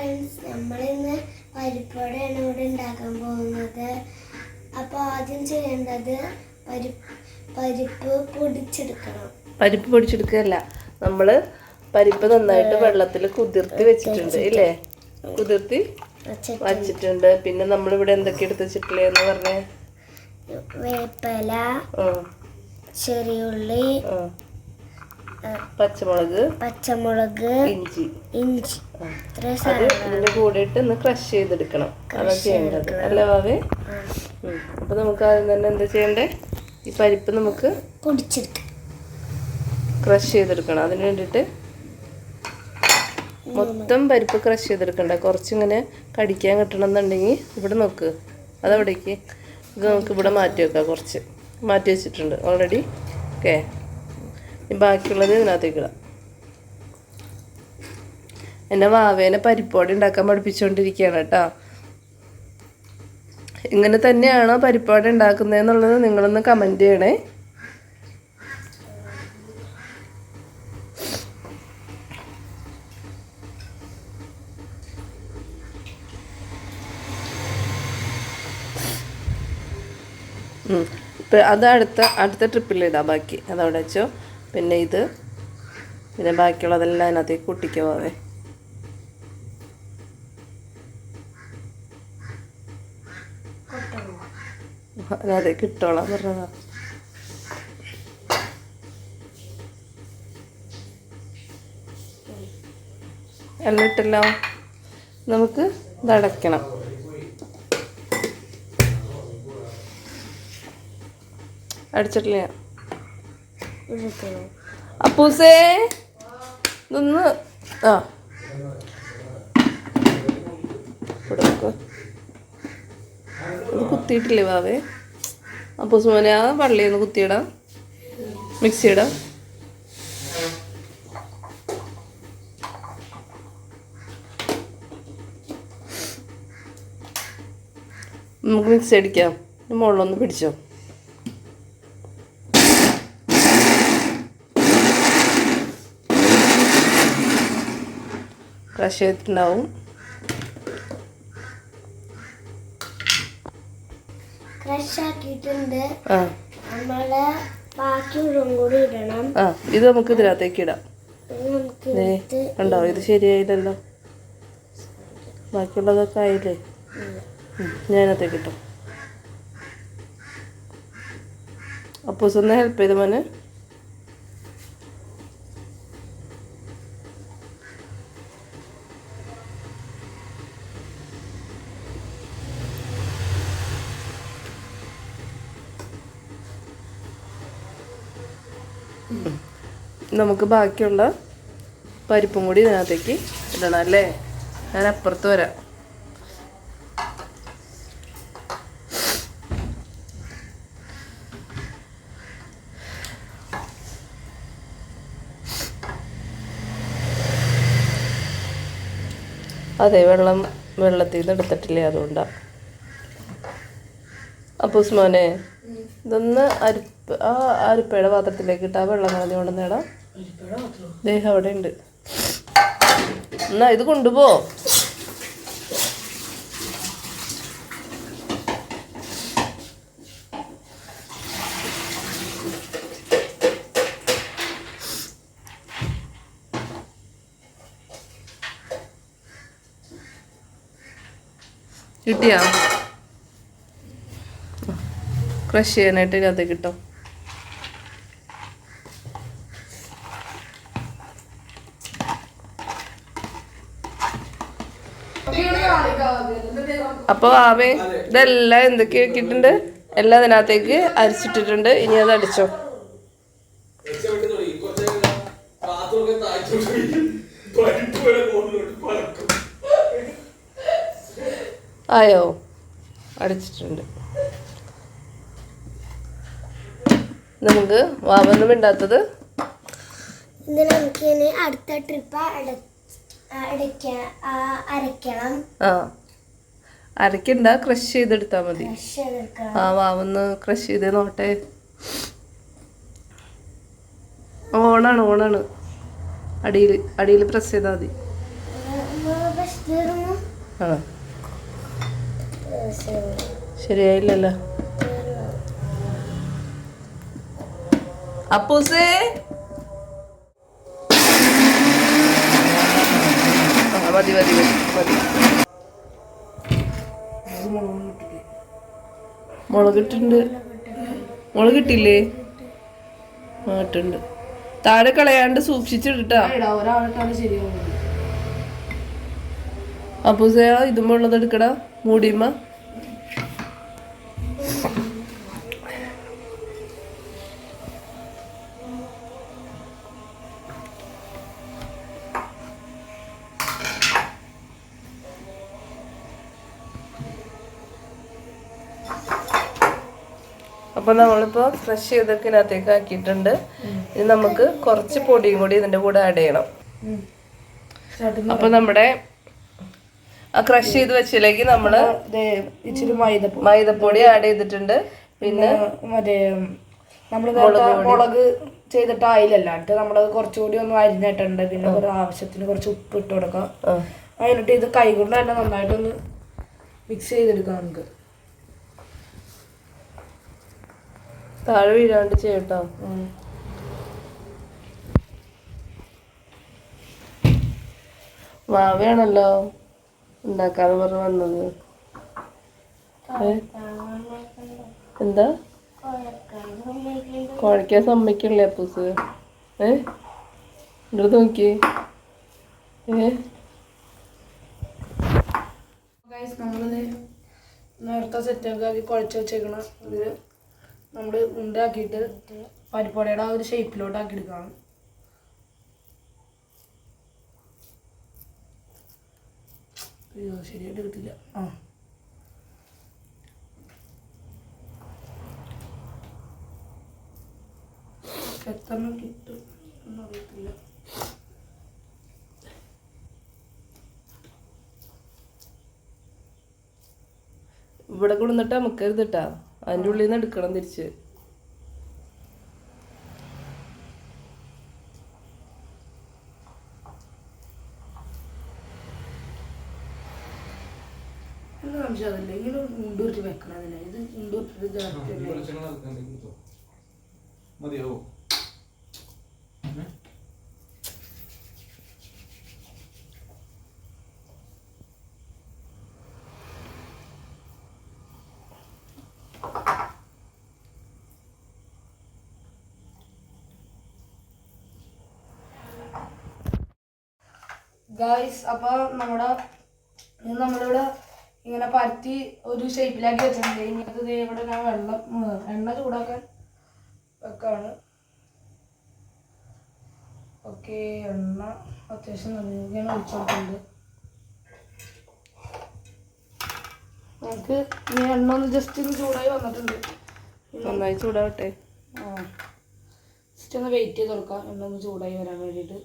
Friends നമ്മളിന്ന് പരിപ്പോടെയാണ് ഇവിടെ ഉണ്ടാക്കാൻ പോകുന്നത്. അപ്പോൾ ആദ്യം ചെയ്യേണ്ടത് പരിപ്പ് പരിപ്പ് പൊടിച്ചെടുക്കണം. പരിപ്പ് പൊടിച്ചെടുക്കുകയല്ല നമ്മൾ പരിപ്പ് നന്നായിട്ട് വെള്ളത്തിൽ കുതിർത്തി വെച്ചിട്ടുണ്ട് ഇല്ലേ? കുതിർത്തി വെച്ചിട്ട് വച്ചിട്ടുണ്ട്. പിന്നെ നമ്മളിവിടെ എന്തൊക്കെ എടുത്ത് വെച്ചിട്ടില്ലേ എന്ന് പറഞ്ഞേ? വേപ്പല ചെറിയുള്ളി പച്ചമുളക് പച്ചമുളക് ഇഞ്ചി. ഇഞ്ചി. അത് ഇതിന്റെ കൂടെ ഇട്ട് ഒന്ന് ക്രഷ് ചെയ്തെടുക്കണം. അതാ ചെയ്യേണ്ടത്. അല്ലേ വാവേ ഉം. അപ്പൊ നമുക്ക് ആദ്യം തന്നെ എന്താ ചെയ്യണ്ടേ? ഈ പരിപ്പ് നമുക്ക് പൊടിച്ചെടുക്കാം ക്രഷ് ചെയ്തെടുക്കണം. അതിന് വേണ്ടിയിട്ട് മൊത്തം പരിപ്പ് ക്രഷ് ചെയ്തെടുക്കണ്ട. കുറച്ചിങ്ങനെ കടിക്കാൻ കിട്ടണം എന്നുണ്ടെങ്കിൽ ഇവിടെ നോക്ക്. അതവിടേക്ക്. ഇത് നമുക്ക് ഇവിടെ മാറ്റി വെക്കാം. കുറച്ച്. മാറ്റി വെച്ചിട്ടുണ്ട്. ഓൾറെഡി ഓക്കെ ബാക്കിയുള്ളത് ഇതിനകത്തേക്ക് ഇടാം. എന്നെ വാവേനെ പരിപ്പോടി ഉണ്ടാക്കാൻ പഠിപ്പിച്ചുകൊണ്ടിരിക്കുകയാണ് കേട്ടോ. ഇങ്ങനെ തന്നെയാണോ പരിപ്പോടി ഉണ്ടാക്കുന്നതെന്നുള്ളത് നിങ്ങളൊന്ന് കമന്റ് ചെയ്യണേ. അത് അടുത്ത അടുത്ത ട്രിപ്പിൽ ഇടാം ബാക്കി. അതവിടെ വെച്ചോ. പിന്നെ ഇത്. പിന്നെ ബാക്കിയുള്ളതെല്ലാം അതിനകത്തേക്ക് കൂട്ടിക്കോ അതെ ഇട്ടോളാം പറഞ്ഞതാ. എല്ലാം ഇട്ടല്ലോ. നമുക്ക് ഇതടയ്ക്കണം അടിച്ചിട്ടില്ല. അപ്പൂസേ ഇതൊന്ന് ആ. കുത്തിയിട്ടില്ലേ വാവേ? അപ്പൂസ് മോനെ ആ വള്ളിയൊന്ന് കുത്തിയിടാം. മിക്സി ഇടാം നമുക്ക് മിക്സി അടിക്കാം. മുകളിലൊന്ന് പിടിച്ചോ ക്രഷ് ചെയ്തിട്ടുണ്ടാവും ക്രഷ് ആക്കിയിട്ടുണ്ട് ആ നമ്മൾ ബാക്കി ഉള്ളും കൂടി ഇടണം. ചെയ്തിട്ടുണ്ടാവും ഇത് നമുക്ക് ഇതിനകത്തേക്ക് ഇടാം. ഉണ്ടോ ഇത് ശരിയായില്ലല്ലോ. ബാക്കിയുള്ളതൊക്കെ ആയില്ലേ? ഞാനത്തേക്ക് ഇട്ടോ. അപ്പൂസ് ഒന്ന് ഹെൽപ്പ് ചെയ്ത് മോനെ? നമുക്ക് ബാക്കിയുള്ള പരിപ്പും കൂടി ഇതിനകത്തേക്ക് ഇടണം അല്ലേ? ഞാൻ അപ്പുറത്ത് വരാം. അതെ വെള്ളം വെള്ളത്തിൽ നിന്ന് എടുത്തിട്ടില്ലേ അതുകൊണ്ടാണ് അപ്പൂസ് മോനെ ഇതൊന്ന് അരിപ്പ് ആ അരിപ്പയുടെ പാത്രത്തിലേക്ക് ഇട്ട് വെള്ളം കളഞ്ഞു കൊണ്ടുവന്നേടാ. ദേഹം അവിടെ ഉണ്ട് എന്നാ ഇത് കൊണ്ടുപോ. കിട്ടിയാ? ക്രഷ് ചെയ്യാനായിട്ട് ഇതിനകത്ത് കിട്ടും. അപ്പൊ ആവേ ഇതെല്ലാം എന്തൊക്കെ വെക്കിട്ടുണ്ട് എല്ലാം അതിനകത്തേക്ക് അരിച്ചിട്ടിട്ടുണ്ട്. ഇനി അത് അടിച്ചോ. ആയോ? അടിച്ചിട്ടുണ്ട്. നമുക്ക് വാവൊന്നും ഇണ്ടാത്തത് നമുക്ക് അടുത്ത ട്രിപ്പ് ആ അരക്കണ്ട ക്രഷ് ചെയ്തെടുത്താ മതി. ആ വാവൊന്ന് ക്രഷ് ചെയ്ത് നോട്ടെ ഓണാണ് ഓണാണ്. അടിയിൽ അടിയിൽ പ്രസ് ചെയ്താൽ മതി. ആ. ശരിയായില്ലല്ലോ. അപ്പൂസേ മതി മതി മതി മതി മുളക് ഇട്ടുണ്ട് മുളക് ഇട്ടില്ലേ ആ ഇട്ടുണ്ട് താഴെ കളയാണ്ട് സൂക്ഷിച്ചിട്ടാ അപ്പൂസേ ഇതുമ്പോ ഉള്ളത് എടുക്കടാ. മൂടിയമ്മ. അപ്പൊ നമ്മളിപ്പോ ഫ്രഷ് ചെയ്തൊക്കെ ഇതിനകത്തേക്ക് ആക്കിയിട്ടുണ്ട്. ഇനി നമുക്ക് കുറച്ച് പൊടിയും കൂടി ഇതിന്റെ കൂടെ ആഡ് ചെയ്യണം. അപ്പൊ നമ്മുടെ ആ ക്രഷ് ചെയ്ത് വെച്ചിലേക്ക് നമ്മൾ ഇച്ചിരി മൈദപ്പൊടി. മൈദപ്പൊടി ആഡ് ചെയ്തിട്ടുണ്ട്. പിന്നെ മറ്റേ നമ്മൾ മുളക് ചെയ്തിട്ട് ആയില്ലല്ല എന്നിട്ട് നമ്മളത് കുറച്ചുകൂടി ഒന്ന് അരിഞ്ഞിട്ടുണ്ട്. പിന്നെ ഒരു ആവശ്യത്തിന് കുറച്ച് ഉപ്പ് ഇട്ട് കൊടുക്കാം അതിനിട്ട് ഇത് കൈകൊണ്ട് തന്നെ നന്നായിട്ടൊന്ന് മിക്സ് ചെയ്തെടുക്കാം നമുക്ക്. താഴെ വീഴാണ്ട് ചെയ്യട്ടോ. മാവയാണല്ലോ ഉണ്ടാക്കാന്ന് പറഞ്ഞ് വന്നത്? എന്താ? കുഴക്കാൻ സമ്മതിക്കണില്ലേ അപ്പൂസ്? ഏ? ഇങ്ങോട്ട് നോക്കി. ഏ? നമ്മളിത് നേരത്തെ സെറ്റാക്കി കുഴച്ച് വെച്ചേക്കണം. ഇത് നമ്മൾ ഉണ്ടാക്കിയിട്ട് പരിപ്പടയുടെ ആ ഒരു ഷേപ്പിലോട്ട് ആക്കി എടുക്കണം ശരിയായിട്ട് കിട്ടില്ല. ആ. എത്രണ്ണം കിട്ടും എന്നറിയത്തില്ല ഇവിടെ കൊടുന്നിട്ട് നമുക്കരുത് കേട്ടാ അതിന്റെ ഉള്ളിൽ നിന്ന് എടുക്കണം തിരിച്ച് എന്ന് സംശയം അതല്ല ഇങ്ങനെ മുണ്ടൂരിട്ട് വെക്കണതില്ല ഇത് മുണ്ടൂരിട്ട് ഡയറക്റ്റ് തന്നെ വെളിച്ചെണ്ണ നടക്കാൻ കിട്ടോ മതിയാവോ ഗായ്സ് അപ്പോൾ നമ്മുടെ നമ്മളിവിടെ ഇങ്ങനെ പരത്തി ഒരു ഷേപ്പിലാക്കി വെച്ചിട്ടുണ്ട്. ഇനി അത് ദേ ഇവിടെ ഞാൻ വെള്ളം എണ്ണ ചൂടാക്കാൻ വെക്കാണ്. ഓക്കെ എണ്ണ അത്യാവശ്യം നന്നായി ഒഴിച്ചു കൊടുക്കുന്നുണ്ട്. നമുക്ക് ഈ എണ്ണ ഒന്ന് ജസ്റ്റ് ഒന്ന് ചൂടായി വന്നിട്ടുണ്ട്. നന്നായി ചൂടാവട്ടെ. ആ ജസ്റ്റ് ഒന്ന് വെയിറ്റ് ചെയ്ത് കൊടുക്കാം. എണ്ണ ഒന്ന് ചൂടായി വരാൻ വേണ്ടിയിട്ട്.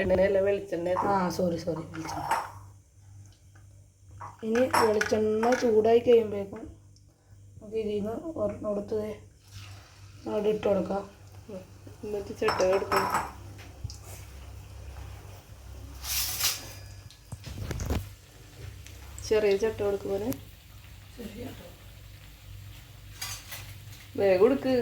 എണ്ണയല്ല വെളിച്ചെണ്ണ ആ സോറി സോറി വെളിച്ചെണ്ണ. ഇനി വെളിച്ചെണ്ണ ചൂടായി കഴിയുമ്പോഴേക്കും നമുക്ക് ഇതിൽ നിന്ന് ഒരെണ്ണം കൊടുത്തത് അവിടെ ഇട്ട് കൊടുക്കാം. എന്നിട്ട് ചെറിയ ചട്ട കൊടുക്കുമ്പോൾ വേഗം കൊടുക്ക്.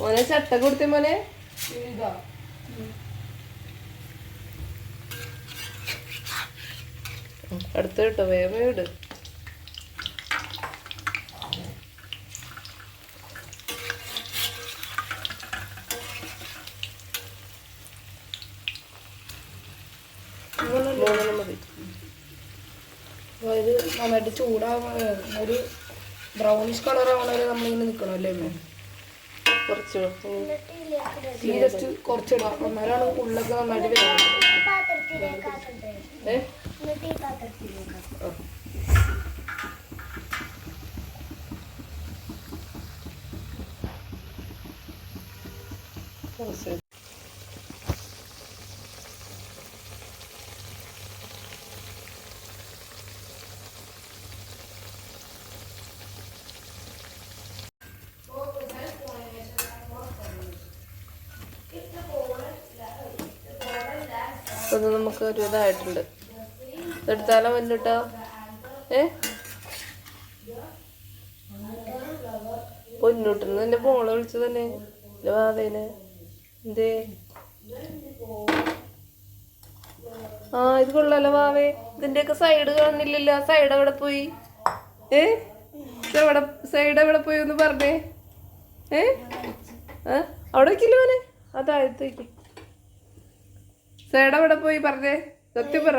മോനെ ചട്ട കൊടുത്തേ മോനെ. ഇതാ അടുത്ത് കേട്ടോ വേവയോട് വേഗം ഇട് മൂന്നെണ്ണം മതി അതായത് നന്നായിട്ട് ചൂടാവാൻ ഒരു ബ്രൗണിഷ് കളർ ആവണ വരെ നമ്മളിങ്ങനെ നിൽക്കണമല്ലേ? കുറച്ച് തീ ജസ്റ്റ് കുറച്ചിടാം അന്നേരമാണ് ഉള്ളൊക്കെ നന്നായിട്ട് വരുന്നത് ഏ? അത് നമുക്ക് ഒരു ഇതായിട്ടുണ്ട്. ഇതെടുത്താലോ വല്ലുട്ടോ? ഏ? പൊന്നൂട്ടിന്ന് എന്റെ മോളെ വിളിച്ചു തന്നെ എന്റെ വാതേനെ എന്തേ? ആ ഇത് കൊള്ളാലോ വാവേ. ഇതിന്റെയൊക്കെ സൈഡ് കാണുന്നില്ലല്ലോ. സൈഡ് എവിടെ പോയി? ഏ? എവിടെ സൈഡ് എവിടെ പോയി ഒന്ന് പറഞ്ഞേ? ഏ? അവിടെ വെക്കില്ല മോനെ? ആ താഴത്തേക്ക് സൈഡ് ഇവിടെ പോയി പറഞ്ഞേ? സത്യം പറ.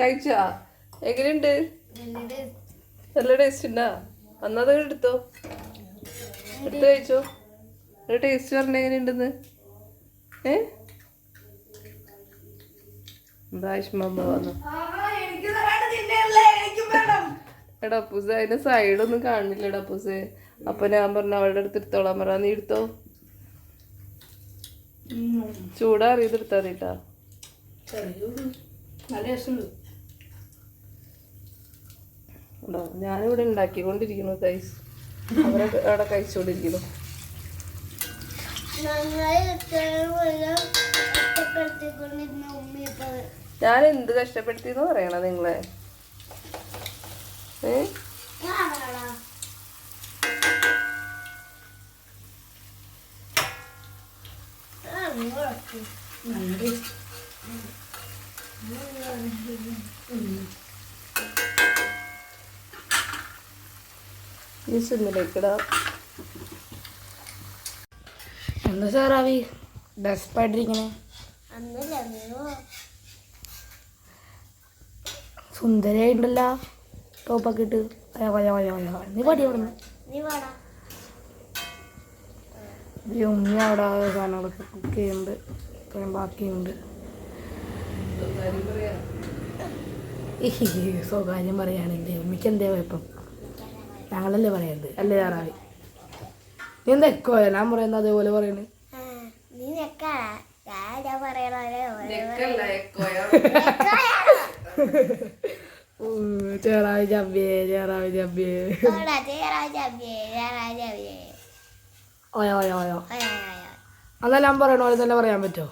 കഴിച്ചാ. എങ്ങനെയുണ്ട്? നല്ല ടേസ്റ്റ് ഉണ്ടാ അന്നത് എടുത്തോ? എടുത്ത് കഴിച്ചോ? ഒരു ടേസ്റ്റ് പറഞ്ഞ എങ്ങനെയുണ്ടെന്ന്? ഏ? എടാ അപ്പൂസ് അതിന്റെ സൈഡൊന്നും കാണുന്നില്ല എടാ അപ്പൂസ്. അപ്പൊ ഞാൻ പറഞ്ഞു അവളുടെ അടുത്ത് എടുത്തോളാൻ പറ നീ എടുത്തോ? ചൂടാറിയത് എടുത്താ നീട്ടാ ചെറിയൊരു നല്ല രസമുണ്ട്. ഉണ്ടോ? ഞാനിവിടെ ഉണ്ടാക്കിക്കൊണ്ടിരിക്കുന്നു കൈസ് അവരെ അവിടെ കഴിച്ചുകൊണ്ടിരിക്കുന്നു. ഞാൻ എന്ത് കഷ്ടപ്പെടുത്തിന്ന് പറയണ നിങ്ങളെ? ഏ? സിമ്മിലേക്കിടാ. എന്താ സാറാവി? ഡെസ്പായിട്ടിരിക്കണേ? സുന്ദരിയായിട്ടുണ്ടല്ലോ. ടോപ്പൊക്കെ ഇട്ട്. അയ്യോ അയ്യോ അയ്യോ അയ്യോ നീ പടി അവിടെ നീ വാടാ. ഉമ്മി അവിടെ സാധനങ്ങളൊക്കെ കുക്ക് ചെയ്യുന്നുണ്ട്. ഇപ്പം ബാക്കിയുണ്ട്. സ്വകാര്യം പറയാണെങ്കിൽ ഉമ്മിക്ക് എന്തേ കുഴപ്പം? ഞങ്ങളല്ലേ പറയുന്നത് അല്ലേ ആറാവി? നീ എന്താ എക്കോ ഞാൻ പറയുന്നത് അതേപോലെ പറയണേ? ചേറാവി ചബ്ബിയേ ചേറാവി ചബ്ബിയേ ഓയോ ഓയോ ഓയോ. ഞാൻ പറയണ തന്നെ പറയാൻ പറ്റുമോ?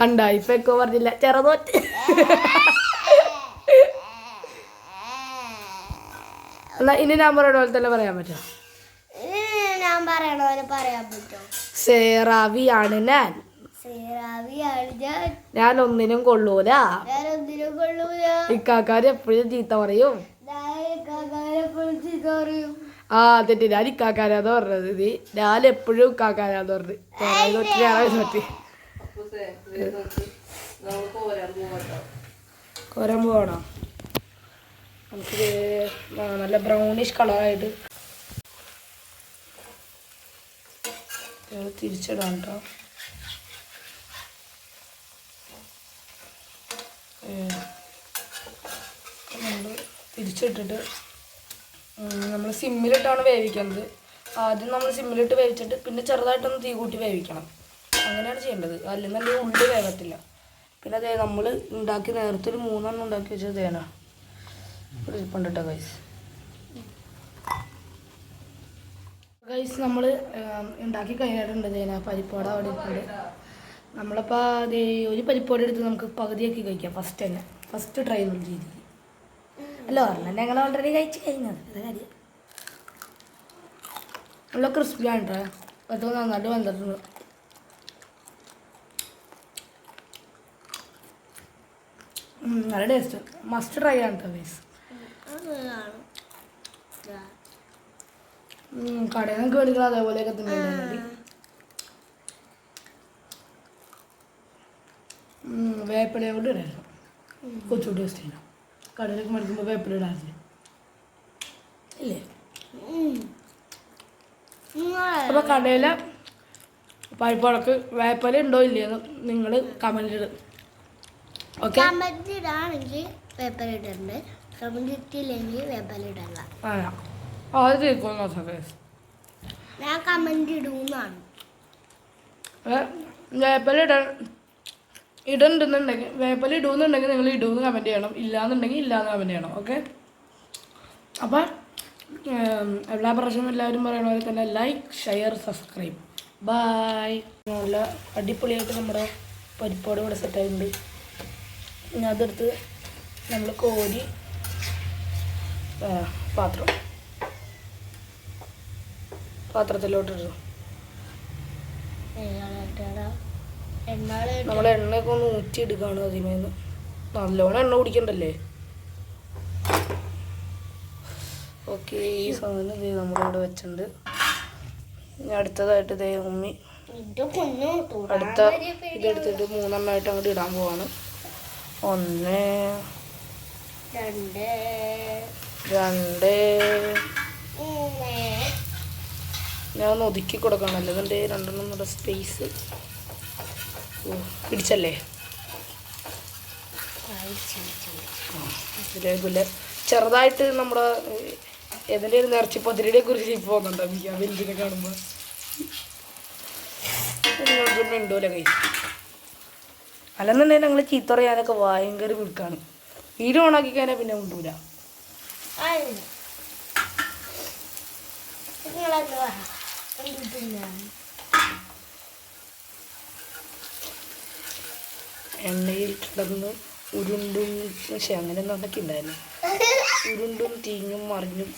കണ്ട ഇപ്പൊ എക്കോ പറഞ്ഞില്ല. ചെറുതോറ്റ്. എന്നാ ഇനി ഞാൻ പറയണ പോലെ തന്നെ പറയാൻ പറ്റുമോ? ഞാൻ പറയണ പോലെ പറയാൻ പറ്റുമോ? സേറാവിയാണ് ഞാൻ. ഞാൻ. ഒന്നിനും കൊള്ളൂല. ഇക്കാക്കാര് എപ്പോഴും ചീത്ത പറയും. ആ തെറ്റി ഞാൻ ഇക്കാക്കാരാന്ന് പറഞ്ഞത്. നീ ഞാൻ എപ്പോഴും ഇക്കാക്കാരാന്ന് പറഞ്ഞത്. ഒറ്റ ഞായറാഴ്ച ചേറാവി കോരാൻ പോവാണോ? നമുക്ക് നല്ല ബ്രൗണിഷ് കളറായിട്ട് തിരിച്ചിടാം കേട്ടോ നമ്മൾ തിരിച്ചിട്ടിട്ട് നമ്മൾ സിമ്മിലിട്ടാണ് വേവിക്കുന്നത്. ആദ്യം നമ്മൾ സിമ്മിലിട്ട് വേവിച്ചിട്ട് പിന്നെ ചെറുതായിട്ടൊന്ന് തീ കൂട്ടി വേവിക്കണം. അങ്ങനെയാണ് ചെയ്യേണ്ടത്. അല്ലെന്നുണ്ടെങ്കിൽ ഉണ്ട് വേഗത്തില്ല പിന്നെ അതേ നമ്മൾ ഉണ്ടാക്കി നേരത്തെ ഒരു മൂന്നെണ്ണം ഉണ്ടാക്കി വെച്ചത് തേന. ഇരിപ്പുണ്ട് ഗൈസ് ഗൈസ് നമ്മൾ ഉണ്ടാക്കി കഴിഞ്ഞിട്ടുണ്ട് തേന. പരിപ്പോട അവിടെ ഇരിപ്പുണ്ട്. നമ്മളിപ്പോൾ അതേ ഒരു പരിപ്പോട എടുത്ത് നമുക്ക് പകുതിയാക്കി കഴിക്കാം. ഫസ്റ്റ് തന്നെ. ഫസ്റ്റ് ട്രൈ നമ്മൾ ചെയ്ത് അല്ല പറഞ്ഞ ഞങ്ങൾ ഓൾറെഡി കഴിച്ച് കഴിഞ്ഞത്. അത് കാര്യം. നല്ല ക്രിസ്പിയാണ് കേട്ടോ അത് നന്നായിട്ട് വന്നിട്ടുണ്ട് നല്ല ടേസ്റ്റ് മസ്റ്റ് ട്രൈ ആണ് കേട്ടോ ഗൈസ്. കടയിൽ നിന്ന് മേടിക്കണം അതേപോലെയൊക്കെ തന്നെ വേപ്പില കൊണ്ട് ഇടായിരുന്നു കൊച്ചു ടേസ്റ്റ് ചെയ്യണം. കടയിലൊക്കെ മേടിക്കുമ്പോൾ വേപ്പില ഇടാറില്ല? ഇല്ലേ? അപ്പൊ അപ്പോൾ കടയിലെ പഴുപ്പുളക്ക് വേപ്പില ഉണ്ടോ ഇല്ലയെന്ന് നിങ്ങൾ കമന്റ് ഇടും. കമന്റ് ഇടാണെങ്കിൽ പേപ്പർ ഇടണ്ട്. കമന്റ് ഇട്ടില്ലെങ്കിൽ പേപ്പർ ആ അത് ഞാൻ കമന്റ് ഇടുന്നാണ് വേപ്പല ഇട ഇടുന്നുണ്ടെന്നുണ്ടെങ്കിൽ വേപ്പല ഇടുന്നുണ്ടെങ്കിൽ നിങ്ങൾ ഇടുമെന്ന് കമന്റ് ചെയ്യണം. ഇല്ലാന്നുണ്ടെങ്കിൽ ഇല്ലാന്ന് കമന്റ് ചെയ്യണം ഓക്കെ അപ്പം എല്ലാ പ്രാവശ്യവും എല്ലാവരും പറയുന്ന പോലെ തന്നെ ലൈക്ക് ഷെയർ സബ്സ്ക്രൈബ് ബായ് നല്ല അടിപൊളിയായിട്ട് നമ്മുടെ പരിപ്പോട് ഇവിടെ സെറ്റായിട്ടുണ്ട് അതെടുത്ത് നമ്മൾ കോരി പാത്രം. പാത്രത്തിലോട്ടിടും. നമ്മൾ എണ്ണയൊക്കെ ഒന്ന് ഊറ്റി എടുക്കുകയാണ് അതിമേന്ന് നല്ലോണം എണ്ണ കുടിക്കണ്ടല്ലേ? ഓക്കെ ഈ സാധനം ദേ നമ്മളിവിടെ വെച്ചിട്ടുണ്ട്. ഇനി അടുത്തതായിട്ട് ദേ ഉമ്മി അടുത്ത ഇതെടുത്തിട്ട് മൂന്നെണ്ണമായിട്ട് അങ്ങോട്ട് ഇടാൻ പോവാണ്. ഒന്ന് രണ്ട് രണ്ട്. ഞാൻ ഒന്ന് ഒതുക്കി കൊടുക്കണം ഇതിന്റെ രണ്ടെണ്ണം നമ്മുടെ സ്പേസ് ഓ പിടിച്ചല്ലേ? ഇതേപോലെ ചെറുതായിട്ട് നമ്മുടെ ഏതിന്റെ ഒരു പതിരിയുടെ കുറിച്ച് ഇപ്പോൾ ഒന്നുണ്ടാവും എനിക്ക് ആ വലുതിനെ കാണുമ്പോൾ മിണ്ടൂല കൈ അല്ലെന്നുണ്ടെങ്കിൽ ഞങ്ങൾ ചീത്ത പറയാനൊക്കെ ഭയങ്കര വിൽക്കാണ് വീഡിയോ ഓണാക്കി കഴിഞ്ഞാൽ പിന്നെ എന്തിനാ എണ്ണയിൽ കിടന്ന് ഉരുണ്ടും പക്ഷെ അങ്ങനെ എന്തൊക്കെ ഉണ്ടായിരുന്നു ഉരുണ്ടും തീഞ്ഞും മറിഞ്ഞും.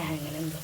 അങ്ങനെ എന്തോ